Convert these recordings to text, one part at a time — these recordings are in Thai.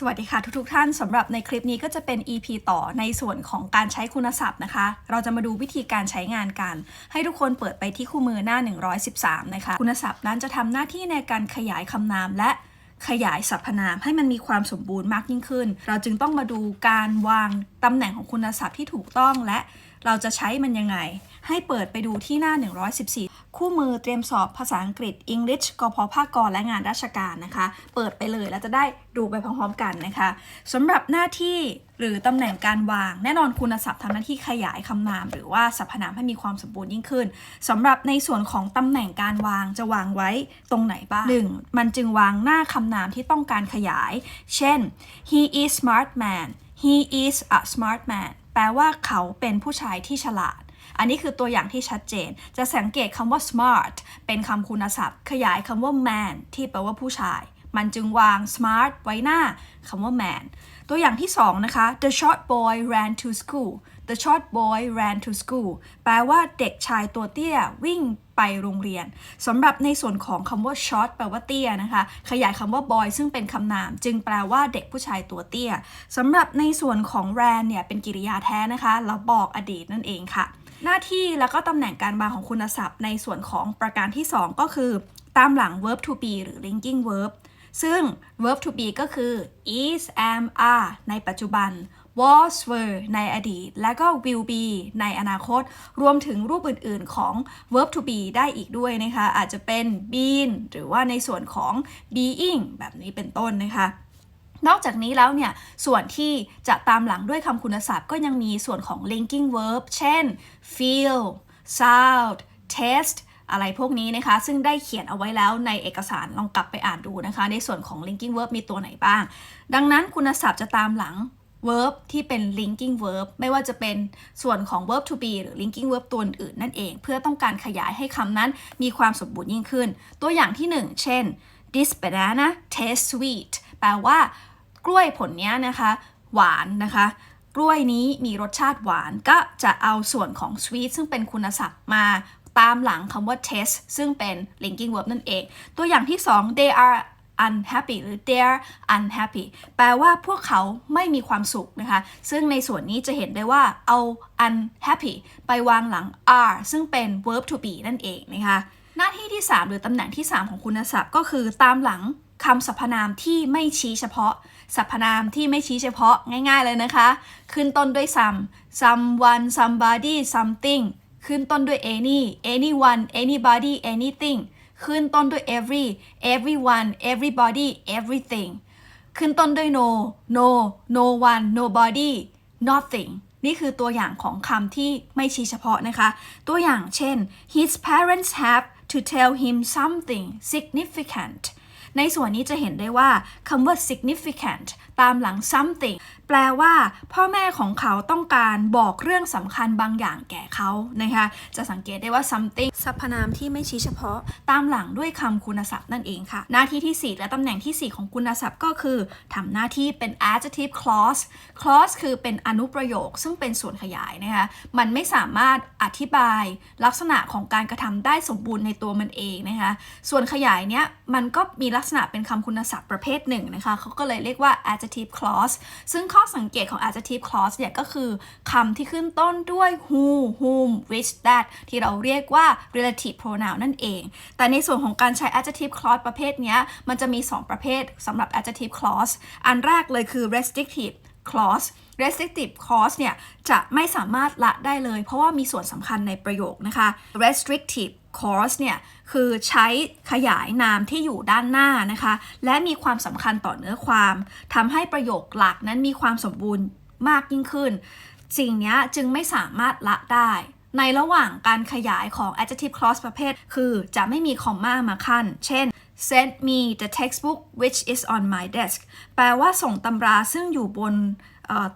สวัสดีค่ะทุกๆท่านสำหรับในคลิปนี้ก็จะเป็น EP ต่อในส่วนของการใช้คุณศัพท์นะคะ เราจะมาดูวิธีการใช้งานกัน ให้ทุกคนเปิดไปที่คู่มือหน้า 113 นะคะ คุณศัพท์นั้นจะทำหน้าที่ในการขยายคำนามและขยายสรรพนามให้มันมีความสมบูรณ์มากยิ่งขึ้น เราจึงต้องมาดูการวางตำแหน่งของคุณศัพท์ที่ถูกต้องและเราจะใช้มันยังไง ให้เปิดไปดูที่หน้า 114 คู่มือเตรียมสอบภาษาอังกฤษ English กพภาคกรและงานราชการนะคะ เปิดไปเลยแล้วจะได้ดูไปพร้อมๆกันนะคะสำหรับหน้าที่หรือตำแหน่งการวาง แน่นอนคุณศัพท์ทำหน้าที่ขยายคำนาม หรือว่าสรรพนามให้มีความสมบูรณ์ยิ่งขึ้นสำหรับในส่วนของตำแหน่งการวางจะวางไว้ตรงไหนบ้าง 1. มันจึงวางหน้าคำนามที่ต้องการขยาย เช่น he is smart man he is a smart man แปลว่าเขาเป็นผู้ชายที่ฉลาด อันนี้คือตัวอย่างที่ชัดเจน จะสังเกตคำว่า smart เป็นคำคุณศัพท์ ขยายคำว่า man ที่แปลว่าผู้ชาย มันจึงวาง smart ไว้หน้าคำว่า man ตัวอย่างที่สองนะคะ the short boy ran to school the short boy ran to school แปลว่าเด็กชายตัวเตี้ยวิ่งไปโรงเรียนสำหรับในส่วนของคำว่า short แปลว่าเตี้ยนะคะ ขยายคำว่า boy ซึ่งเป็นคำนาม จึงแปลว่าเด็กผู้ชายตัวเตี้ยสำหรับในส่วนของ ran เนี่ยเป็นกริยาแท้นะคะเราบอกอดีตนั่นเองค่ะ หน้าที่แล้วก็ตำแหน่งการวาของคุณศัพท์ในส่วนของประการที่ 2 ก็คือ ตามหลัง verb to be หรือ linking verb ซึ่ง verb to be ก็คือ is am are ในปัจจุบัน was were ในอดีต และก็ will be ในอนาคต รวมถึงรูปอื่น ๆ ของ verb to be ได้อีกด้วยนะคะ อาจจะเป็น been หรือว่าในส่วนของ being แบบนี้เป็นต้นนะคะ นอกจากนี้แล้วเนี่ย ส่วนที่จะตามหลังด้วยคำคุณศัพท์ก็ยังมีส่วนของ linking verb เช่น feel sound taste อะไรพวกนี้นะคะ ซึ่งได้เขียนเอาไว้แล้วในเอกสารลองกลับไปอ่านดูนะคะ ในส่วนของ linking verb มีตัวไหนบ้าง ดังนั้นคุณศัพท์จะตามหลัง verb ที่เป็น linking verb ไม่ว่าจะเป็นส่วนของ verb to be หรือ linking verb ตัวอื่นนั่นเอง เพื่อต้องการขยายให้คำนั้นมีความสมบูรณ์ยิ่งขึ้น ตัวอย่างที่ 1 เช่น this banana tastes sweet แปลว่า กล้วยผลนี้นะคะ หวานนะคะกล้วยนี้มีรสชาติหวานก็จะเอาส่วนของ sweet ซึ่งเป็นคุณศัพท์มาตามหลังคำว่า taste ซึ่งเป็น linking verb นั่นเอง ตัวอย่างที่ 2 they are unhappy หรือ they're unhappy แปลว่าพวกเขาไม่มีความสุขนะคะ ซึ่งในส่วนนี้จะเห็นได้ว่าเอา unhappy ไปวางหลัง are ซึ่งเป็น verb to be นั่นเองนะคะ หน้าที่ที่ 3 หรือตำแหน่งที่ 3 ของคุณศัพท์ก็คือตามหลังคำสรรพนามที่ไม่ชี้เฉพาะ สรรพนามที่ไม่ชี้เฉพาะง่าย ๆเลยนะคะ ขึ้นต้นด้วย some someone somebody something ขึ้นต้นด้วย any anyone anybody anything ขึ้นต้นด้วย every everyone everybody everything ขึ้นต้นด้วย no no no one nobody nothing นี่คือตัวอย่างของคำที่ไม่ชี้เฉพาะนะคะ ตัวอย่างเช่น his parents have to tell him something significant ในส่วนนี้จะเห็นได้ว่าคำว่า significant ตามหลัง something แปลว่า พ่อแม่ของเขาต้องการบอกเรื่องสำคัญบางอย่างแก่เขานะคะจะสังเกตได้ว่า something สรรพนามที่ไม่ชี้เฉพาะตามหลังด้วยคำคุณศัพท์นั่นเองค่ะ หน้าที่ที่ 4 และตำแหน่งที่ 4 ของคุณศัพท์ก็คือทำหน้าที่เป็น adjective clause clause คือเป็นอนุประโยค ซึ่งเป็นส่วนขยายนะคะมันไม่สามารถอธิบายลักษณะของการกระทำได้สมบูรณ์ในตัวมันเองนะคะส่วนขยายเนี้ยมันก็มีลักษณะเป็นคำคุณศัพท์ประเภทหนึ่งนะคะเขาก็เลยเรียกว่า adjective clause ซึ่งข้อข้อสังเกตของ adjective clause เนี่ยก็คือคำที่ขึ้นต้นด้วย who whom which that ที่เราเรียกว่า relative pronoun นั่นเอง แต่ในส่วนของการใช้ adjective clause ประเภทนี้มันจะมี 2 ประเภทสำหรับ adjective clause อันแรกเลยคือ restrictive clause restrictive clause เนี่ยจะไม่สามารถละได้เลย เพราะว่ามีส่วนสำคัญในประโยคนะคะ restrictive clause เนี่ยคือใช้ขยายนามที่อยู่ด้านหน้านะคะ และมีความสำคัญต่อเนื้อความทำให้ประโยคหลักนั้นมีความสมบูรณ์มากยิ่งขึ้น สิ่งนี้จึงไม่สามารถละได้ ในระหว่างการขยายของ adjective clause ประเภท คือจะไม่มีคอมมามาขั้น เช่น send me the textbook which is on my desk แปลว่าส่งตำราซึ่งอยู่บน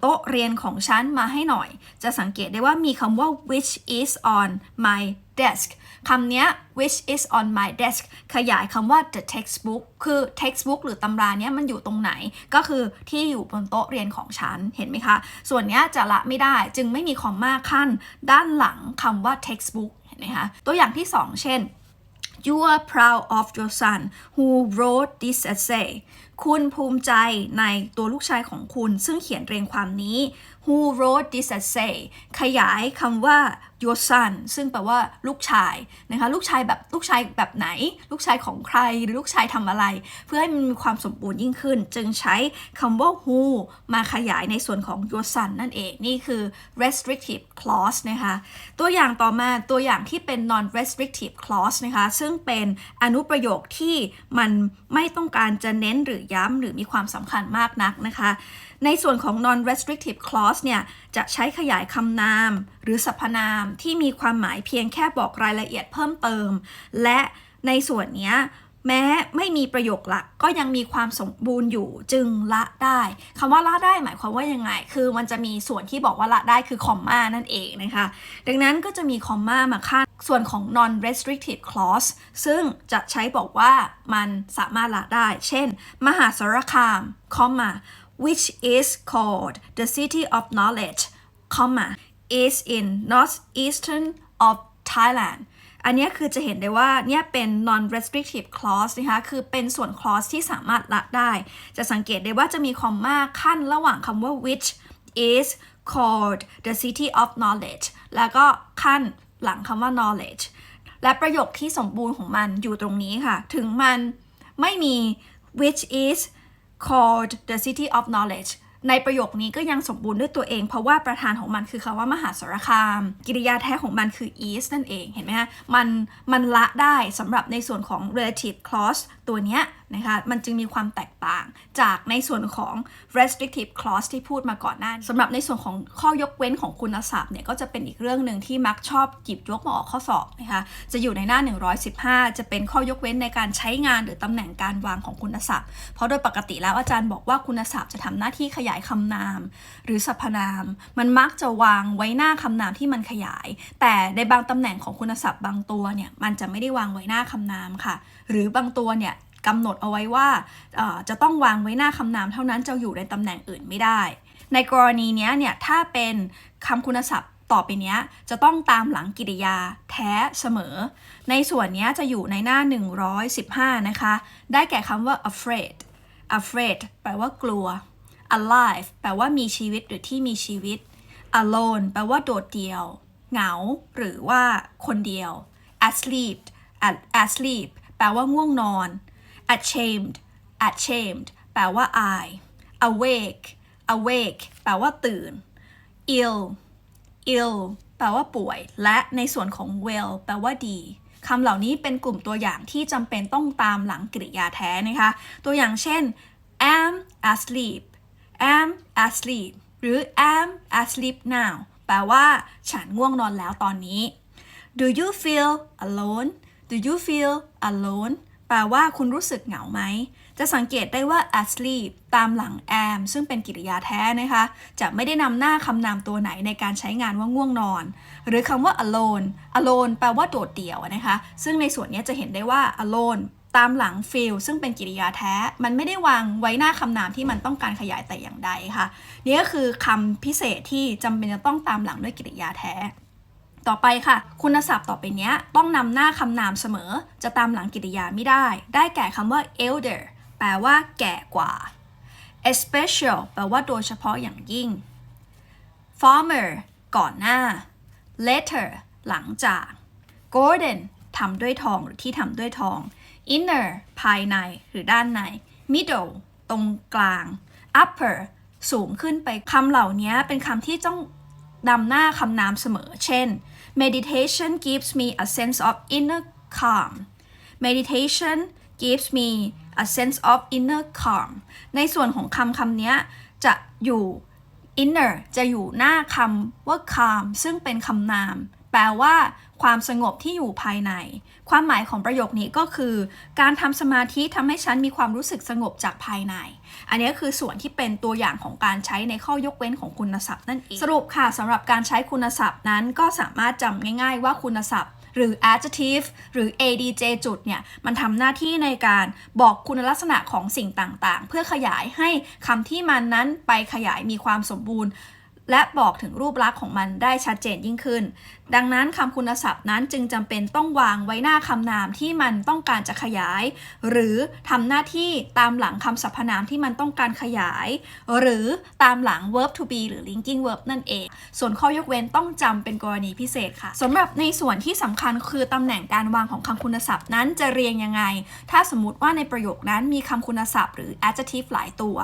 โต๊ะเรียนของฉันมาให้หน่อย จะสังเกตได้ว่ามีคำว่า which is on my desk คำนี้ which is on my desk ขยายคำว่า the textbook คือ textbook หรือตำราเนี้ยมันอยู่ตรงไหน ก็คือที่อยู่บนโต๊ะเรียนของฉัน เห็นไหมคะ ส่วนนี้จะละไม่ได้จึงไม่มีคอมมาขั้น ด้านหลังคำว่า textbook เห็นไหมคะ ตัวอย่างที่ 2 เช่น You are proud of your son who wrote this essay คุณภูมิใจในตัวลูกชายของคุณ ซึ่งเขียนเรียงความนี้ who wrote this essay ขยายคำว่า your son ซึ่งแปลว่าลูกชายนะคะ ลูกชายแบบลูกชายแบบไหน ลูกชายของใครหรือลูกชายทำอะไร เพื่อให้มันมีความสมบูรณ์ยิ่งขึ้น จึงใช้คำว่า who มาขยายในส่วนของ your son นั่นเอง นี่คือ restrictive clause นะคะ ตัวอย่างต่อมาตัวอย่างที่เป็น non restrictive clause นะคะ ซึ่งเป็นอนุประโยคที่มันไม่ต้องการจะเน้นหรือย้ำหรือมีความสำคัญมากนักนะคะ ในส่วนของ non restrictive clause เนี่ย จะใช้ขยายคำนาม หรือสรรพนามที่มีความหมายเพียงแค่บอกรายละเอียดเพิ่มเติม และในส่วนนี้ แม้ไม่มีประโยคหลักก็ยังมีความสมบูรณ์อยู่จึงละได้คำว่าละได้หมายความว่ายังไง คือมันจะมีส่วนที่บอกว่าละได้คือคอมมานั่นเองนะคะ ดังนั้นก็จะมีคอมมามาขั้นส่วนของ non restrictive clause ซึ่งจะใช้บอกว่ามันสามารถละได้ เช่น มหาสารคาม comma which is called the city of knowledge comma is in northeastern of Thailand อันนี้คือจะเห็นได้ว่าเนี่ยเป็น non restrictive clause นะคะ คือเป็นส่วน clause ที่สามารถละได้ จะสังเกตได้ว่าจะมีคอมมาขั้นระหว่างคำว่า which is called the city of knowledge แล้วก็ขั้นหลังคำว่า knowledge และประโยคที่สมบูรณ์ของมันอยู่ตรงนี้ค่ะ ถึงมันไม่มี which is called the city of knowledge ในประโยคนี้ก็ยังสมบูรณ์ด้วยตัวเอง เพราะว่าประธานของมันคือคำว่ามหาสารคาม กิริยาแท้ของมันคือ is นั่นเองเห็นไหมฮะมันมันละได้สำหรับในส่วนของ relative clause ตัวเนี้ย นะคะ มันจึงมีความแตกต่างจากในส่วนของ restrictive clause ที่พูดมาก่อนหน้าสำหรับในส่วนของข้อยกเว้นของคุณศัพท์เนี่ยก็จะเป็นอีกเรื่องหนึ่งที่มักชอบหยิบยกมาออกข้อสอบนะคะ จะอยู่ในหน้า 115 จะเป็นข้อยกเว้นในการใช้งานหรือตำแหน่งการวางของคุณศัพท์ เพราะโดยปกติแล้วอาจารย์บอกว่าคุณศัพท์จะทำหน้าที่ขยายคำนาม หรือสรรพนาม มันมักจะวางไว้หน้าคำนามที่มันขยาย แต่ในบางตำแหน่งของคุณศัพท์บางตัวเนี่ยมันจะไม่ได้วางไว้หน้าคำนามค่ะ หรือบางตัวเนี่ย กำหนดเอาไว้ว่าจะต้องวางไว้หน้าคำนามเท่านั้นจะอยู่ในตำแหน่งอื่นไม่ได้ ในกรณีนี้เนี่ยถ้าเป็นคำคุณศัพท์ต่อไปนี้จะต้องตามหลังกริยาแท้เสมอ ในส่วนนี้จะอยู่ในหน้า 115 นะคะ ได้แก่คำว่า afraid afraid แปลว่ากลัว alive แปลว่ามีชีวิตหรือที่มีชีวิต alone แปลว่าโดดเดี่ยว เหงา หรือว่าคนเดียว asleep asleep แปลว่าง่วงนอน ashamed ashamed แปลว่าอาย awake awake แปลว่าตื่น ill ill แปลว่าป่วย และในส่วนของ well แปลว่าดีคำเหล่านี้เป็นกลุ่มตัวอย่างที่จำเป็นต้องตามหลังกริยาแท้นะคะ ตัวอย่างเช่น am asleep am asleep หรือ am asleep now แปลว่า ฉันง่วงนอนแล้วตอนนี้ do you feel alone do you feel alone แปลว่าคุณรู้สึกเหงาไหม จะสังเกตได้ว่า asleep ตามหลัง am ซึ่งเป็นกริยาแท้นะคะ จะไม่ได้นำหน้าคำนามตัวไหนในการใช้งานว่าง่วงนอน หรือคำว่า alone alone แปลว่าโดดเดี่ยวนะคะ ซึ่งในส่วนนี้จะเห็นได้ว่า alone ตามหลัง feel ซึ่งเป็นกริยาแท้ มันไม่ได้วางไว้หน้าคำนามที่มันต้องการขยายแต่อย่างใดค่ะ นี่ก็คือคำพิเศษที่จำเป็นจะต้องตามหลังด้วยกริยาแท้ ต่อไปค่ะ คุณศัพท์ต่อไปเนี้ยต้องนำหน้าคำนามเสมอ จะตามหลังกริยาไม่ได้ ได้แก่คำว่า elder แปลว่า แก่กว่า especial แปลว่าโดยเฉพาะอย่างยิ่ง former ก่อนหน้า later หลังจาก golden ทำด้วยทองหรือที่ทำด้วยทอง inner ภายในหรือด้านใน middle ตรงกลาง upper สูงขึ้นไปคำเหล่านี้เป็นคำที่ต้องนำหน้าคำนามเสมอ เช่น meditation gives me a sense of inner calm meditation gives me a sense of inner calm ในส่วนของคำคำนี้จะอยู่ inner จะอยู่หน้าคำว่า calm ซึ่งเป็นคำนาม แปลว่า ความสงบที่อยู่ภายใน ความหมายของประโยคนี้ก็คือ การทำสมาธิทำให้ฉันมีความรู้สึกสงบจากภายใน อันนี้คือส่วนที่เป็นตัวอย่างของการใช้ในข้อยกเว้นของคุณศัพท์นั่นเอง สรุปค่ะสำหรับการใช้คุณศัพท์นั้นก็สามารถจำง่าย ๆ ว่าคุณศัพท์หรือ adjective หรือ adj จุดเนี่ย มันทำหน้าที่ในการบอกคุณลักษณะของสิ่งต่างๆ เพื่อขยายให้คำที่มันนั้นไปขยายมีความสมบูรณ์ และบอกถึงรูปลักษณ์ของมันได้ชัดเจนยิ่งขึ้น ดังนั้นคำคุณศัพท์นั้นจึงจำเป็นต้องวางไว้หน้าคำนามที่มันต้องการจะขยาย หรือทำหน้าที่ตามหลังคำสรรพนามที่มันต้องการขยาย หรือตามหลัง verb to be หรือ linking verb นั่นเอง ส่วนข้อยกเว้นต้องจำเป็นกรณีพิเศษค่ะสำหรับในส่วนที่สำคัญคือตำแหน่งการวางของคำคุณศัพท์นั้นจะเรียงยังไง ถ้าสมมติว่าในประโยคนั้นมีคำคุณศัพท์หรือ adjective หลายตัว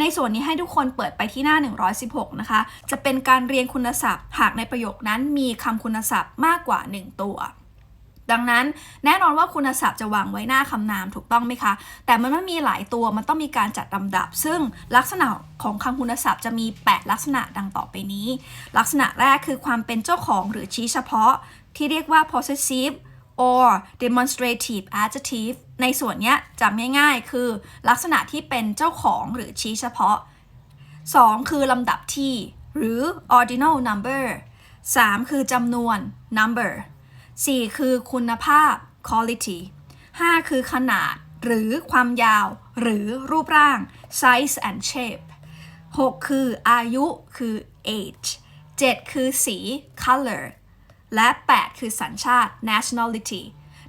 ในส่วนนี้ให้ทุกคนเปิดไปที่หน้า 116 นะคะจะะเป็นการเรียงคุณศัพท์ หากในประโยคนั้นมีคำคุณศัพท์มากกว่า 1 ตัว ดังนั้นแน่นอนว่าคุณศัพท์จะวางไว้หน้าคำนามถูกต้องไหมคะ แต่มันไม่มีหลายตัวมันต้องมีการจัดลำดับ ซึ่งลักษณะของคำคุณศัพท์จะมี 8 ลักษณะดังต่อไปนี้ ลักษณะแรกคือความเป็นเจ้าของหรือชี้เฉพาะ ที่เรียกว่า possessive or demonstrative adjective ในส่วนนี้จำง่ายๆ คือลักษณะที่เป็นเจ้าของหรือชี้เฉพาะ 2 คือลำดับที่ หรือ ordinal number 3 คือจำนวน number 4 คือคุณภาพ quality 5 คือขนาดหรือความยาว หรือรูปร่าง size and shape 6 คืออายุคือ age 7 คือสี color และ 8 คือสัญชาติ nationality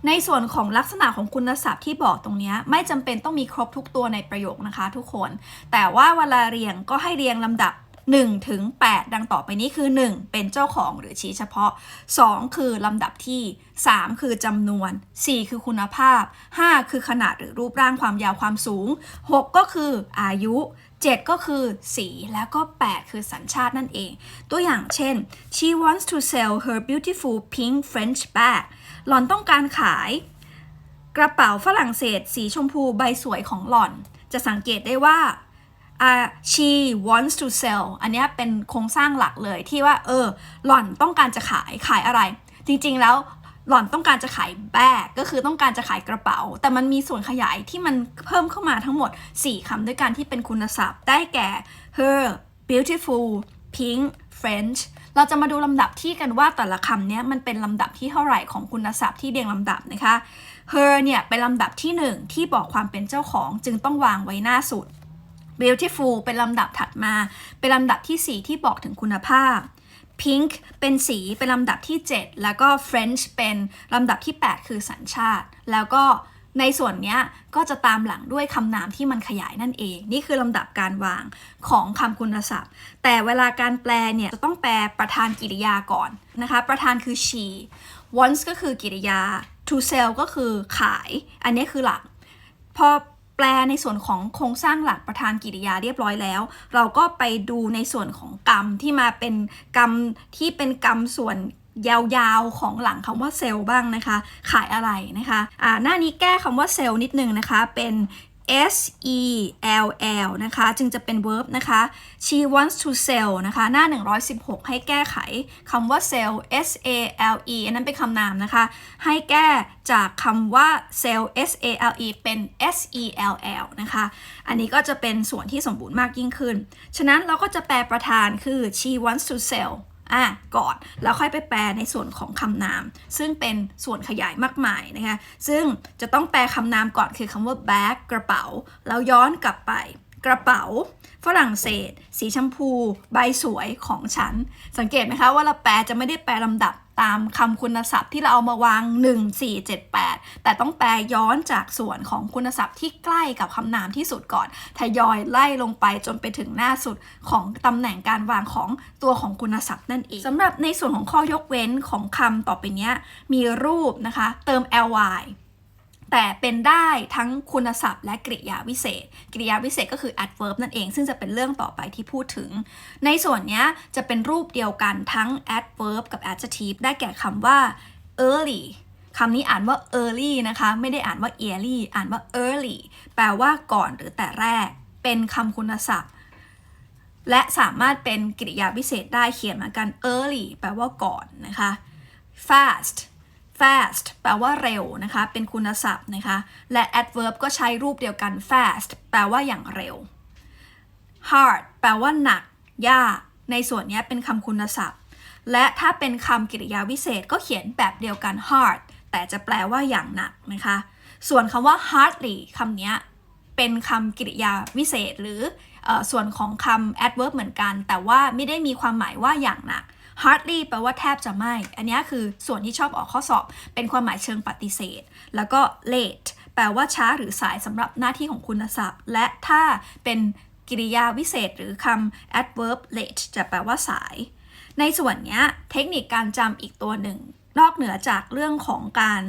ในส่วนของลักษณะของคุณศัพท์ที่บอกตรงนี้ไม่จำเป็นต้องมีครบทุกตัวในประโยคนะคะทุกคน แต่ว่าเวลาเรียงก็ให้เรียงลำดับ 1ถึง8ดังต่อไปนี้คือ 1 เป็นเจ้าของหรือชี้เฉพาะ 2 คือลำดับที่ 3 คือจำนวน 4 คือคุณภาพ 5 คือขนาดหรือรูปร่างความยาวความสูง 6 ก็คืออายุ 7 ก็คือสีแล้วก็ 8 คือสัญชาตินั่นเอง ตัวอย่างเช่น she wants to sell her beautiful pink French bag หล่อนต้องการขาย กระเป๋าฝรั่งเศส สีชมพูใบสวยของหล่อน จะสังเกตได้ว่า อ่า she wants to sell อันนี้เป็นโครงสร้างหลักเลยที่ว่า เออ หล่อนต้องการจะขายขายอะไร จริงๆแล้วหล่อนต้องการจะขายแบกก็คือต้องการจะขายกระเป๋า แต่มันมีส่วนขยายที่มันเพิ่มเข้ามาทั้งหมด 4คำด้วยกันที่เป็นคุณศัพท์ได้แก่ her beautiful pink French เราจะมาดูลำดับที่กันว่าแต่ละคำเนี้ยมันเป็นลำดับที่เท่าไหร่ของคุณศัพท์ที่เรียงลำดับนะคะ her เนี่ยเป็นลำดับที่ 1 ที่บอกความเป็นเจ้าของจึงต้องวางไว้หน้าสุด beautiful เป็นลำดับถัดมา เป็นลำดับที่ 4 ที่บอกถึงคุณภาพ pink เป็นสีเป็นลำดับที่ 7 แล้วก็ French เป็นลำดับที่ 8 คือสัญชาติ แล้วก็ในส่วนเนี้ยก็จะตามหลังด้วยคำนามที่มันขยายนั่นเอง นี่คือลำดับการวางของคำคุณศัพท์ แต่เวลาการแปลเนี่ยจะต้องแปลประธานกริยาก่อนนะคะ ประธานคือ she wants ก็คือกริยา to sell ก็คือขาย อันนี้คือหลัก พอ แปลในส่วนของโครงสร้างหลักประธานกิริยาเรียบร้อยแล้ว เราก็ไปดูในส่วนของกรรมที่มาเป็นกรรมที่เป็นกรรมส่วนยาวๆของหลังคำว่าเซลล์บ้างนะคะ ขายอะไรนะคะอ่าหน้านี้แก้คำว่าเซลล์นิดนึงนะคะ เป็น S E L L นะคะ จึงจะเป็น verb นะคะ she wants to sell นะคะ หน้า 116 ให้แก้ไขคำว่า sell S A L E อันนั้นเป็นคำนามนะคะ ให้แก้จากคำว่า sell S A L E เป็น S E L L นะคะ อันนี้ก็จะเป็นส่วนที่สมบูรณ์มากยิ่งขึ้น ฉะนั้นเราก็จะแปลประธานคือ she wants to sell อะก่อนแล้วค่อยไปแปลในส่วนของคำนาม ซึ่งเป็นส่วนขยายมากมายนะคะ ซึ่งจะต้องแปลคำนามก่อนคือคำว่า bag กระเป๋า แล้วย้อนกลับไป กระเป๋า ฝรั่งเศส สีชมพู ใบสวยของฉัน สังเกตไหมคะว่าเราแปลจะไม่ได้แปลลำดับ ตามคำคุณศัพท์ที่เราเอามาวาง 1 4 7 8 แต่ต้องแปลย้อนจากส่วนของคุณศัพท์ที่ใกล้กับคำนามที่สุดก่อน ทยอยไล่ลงไปจนไปถึงหน้าสุดของตำแหน่งการวางของตัวของคุณศัพท์นั่นเองสำหรับในส่วนของข้อยกเว้นของคำต่อไปนี้มีรูปนะคะ เติม ly แต่เป็นได้ทั้งคุณศัพท์และกริยาวิเศษ กริยาวิเศษก็คือ adverb นั่นเอง ซึ่งจะเป็นเรื่องต่อไปที่พูดถึง ในส่วนนี้จะเป็นรูปเดียวกันทั้ง adverb กับ adjective ได้แก่คำว่า early คำนี้อ่านว่า early นะคะ ไม่ได้อ่านว่า early อ่านว่า early แปลว่าก่อนหรือแต่แรก เป็นคำคุณศัพท์ และสามารถเป็นกริยาวิเศษได้เขียนเหมือนกัน early แปลว่าก่อนนะคะ fast fast แปลว่าเร็วนะคะ เป็นคุณศัพท์นะคะ และ adverb ก็ใช้รูปเดียวกัน fast แปลว่าอย่างเร็ว hard แปลว่าหนัก ยาก ในส่วนนี้เป็นคำคุณศัพท์ และถ้าเป็นคำกริยาวิเศษก็เขียนแบบเดียวกัน hard แต่จะแปลว่าอย่างหนักนะคะ ส่วนคำว่า hardly คำนี้เป็นคำกริยาวิเศษหรืออส่วนของคำ adverb เหมือนกัน แต่ว่าไม่ได้มีความหมายว่าอย่างหนัก hardly แปลว่าแทบจะไม่ อันนี้คือส่วนที่ชอบออกข้อสอบ เป็นความหมายเชิงปฏิเสธ แล้วก็ late แปลว่าช้าหรือสายสำหรับหน้าที่ของคุณศัพท์ และถ้าเป็นกริยาวิเศษหรือคำ adverb late จะแปลว่าสาย ในส่วนนี้เทคนิคการจำอีกตัวหนึ่ง นอกเหนือจากเรื่องของการ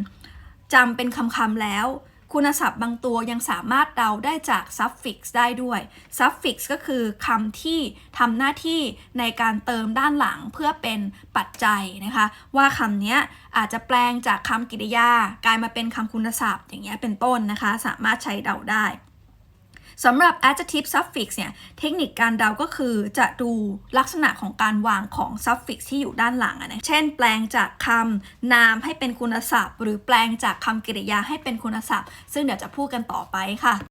จำเป็นคำๆแล้ว คุณศัพท์บางตัวยังสามารถเดาได้จาก suffix ได้ด้วย suffix ก็คือคำที่ทำหน้าที่ในการเติมด้านหลังเพื่อเป็นปัจจัยนะคะ ว่าคำนี้อาจจะแปลงจากคำกริยากลายมาเป็นคำคุณศัพท์ อย่างเงี้ยเป็นต้นนะคะ สามารถใช้เดาได้ สำหรับ adjective suffix เนี่ย เทคนิคการเดาก็คือจะดูลักษณะของการวางของ suffix ที่อยู่ด้านหลังนะ เช่น แปลงจากคำนามให้เป็นคุณศัพท์ หรือแปลงจากคำกริยาให้เป็นคุณศัพท์ ซึ่งเดี๋ยวจะพูดกันต่อไปค่ะ